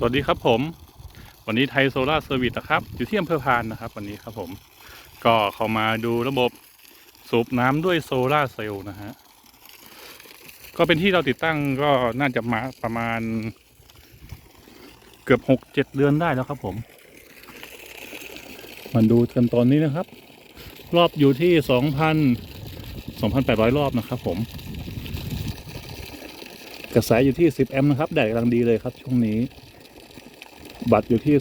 สวัสดีครับผม วันนี้ไทยโซลาร์เซอร์วิสนะครับ อยู่ที่อำเภอพานนะครับ วันนี้ครับผม ก็เข้ามาดูระบบสูบน้ำด้วยโซลาร์เซลล์นะฮะ ก็เป็นที่เราติดตั้งก็น่าจะมาประมาณ เกือบหกเจ็ดเดือนได้แล้วครับผม มาดูกันตอนนี้นะครับ รอบอยู่ที่สองพันสองพันแปดร้อยรอบนะครับผมกระแสอยู่ที่ 10 แอมป์นะครับ แดดกำลังดีเลยครับช่วงนี้ บัตรอยู่ที่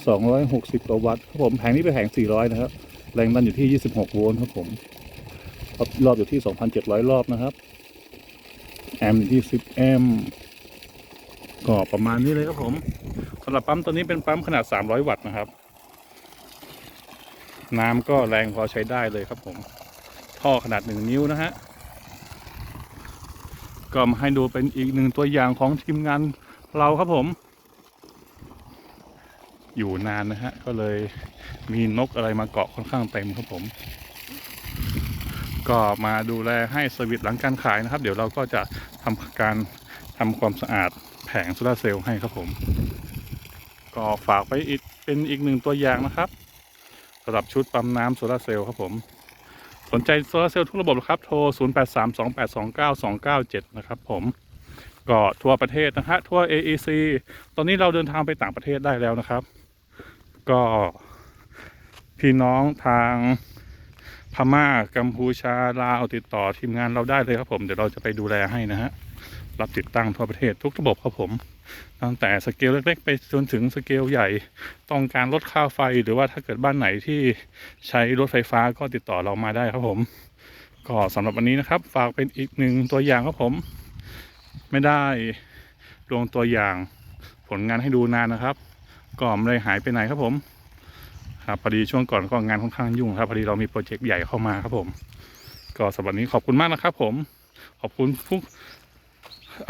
260กว่าวัตต์ครับผมแผงนี้เป็นแผง 400 นะครับ แรงดันอยู่ที่ 26 โวลต์ครับผมรอบรอบอยู่ที่ 2,700 รอบนะครับ แอมป์อยู่ที่ 10 แอมป์ก็ประมาณนี้เลยครับผมสำหรับปั๊มตัวนี้เป็นปั๊มขนาด 300 วัตต์นะครับ น้ำก็แรงพอใช้ได้เลยครับผม ท่อขนาด 1 นิ้วนะฮะก็มาให้ดูเป็นอีกหนึ่งตัวอย่างของทีมงานเราครับผม อยู่นานนะฮะ ก็เลยมีนกอะไรมาเกาะค่อนข้างเต็มครับผม ก็มาดูแลให้สวิตหลังการขายนะครับ เดี๋ยวเราก็จะทำการทำความสะอาดแผงโซลาเซลล์ให้ครับผม ก็ฝากไปอีกเป็นอีกหนึ่งตัวอย่างนะครับสำหรับชุดปั๊มน้ำโซลาเซลล์ครับผมสนใจโซลาเซลล์ทุกระบบนะครับ โทร 0832829297 นะครับผม ก็ทั่วประเทศนะฮะ ทั่ว AEC ตอนนี้เราเดินทางไปต่างประเทศได้แล้วนะครับ ก็พี่น้องทางพม่ากัมพูชาลาวติดต่อทีมงานเราได้เลยครับผม เดี๋ยวเราจะไปดูแลให้นะฮะ รับติดตั้งทั่วประเทศทุกระบบครับผม ตั้งแต่สเกลเล็กๆ ไปจนถึงสเกลใหญ่ ต้องการลดค่าไฟหรือว่าถ้าเกิดบ้านไหนที่ใช้รถไฟฟ้าก็ติดต่อเรามาได้ครับผม ก็สำหรับวันนี้นะครับ ฝากเป็นอีกหนึ่งตัวอย่างครับผม ไม่ได้ลงตัวอย่างผลงานให้ดูนานนะครับ ก็ไม่ได้หายไปไหนครับผม ครับพอดีช่วงก่อนก็งานค่อนข้างยุ่งครับพอดีเรามีโปรเจกต์ใหญ่เข้ามาครับผม ก็สำหรับวันนี้ขอบคุณมากนะครับ ผม ขอบคุณทุก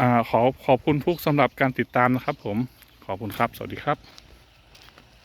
อ่าขอขอบคุณทุกสำหรับการติดตามนะครับ ผมขอบคุณครับ สวัสดีครับ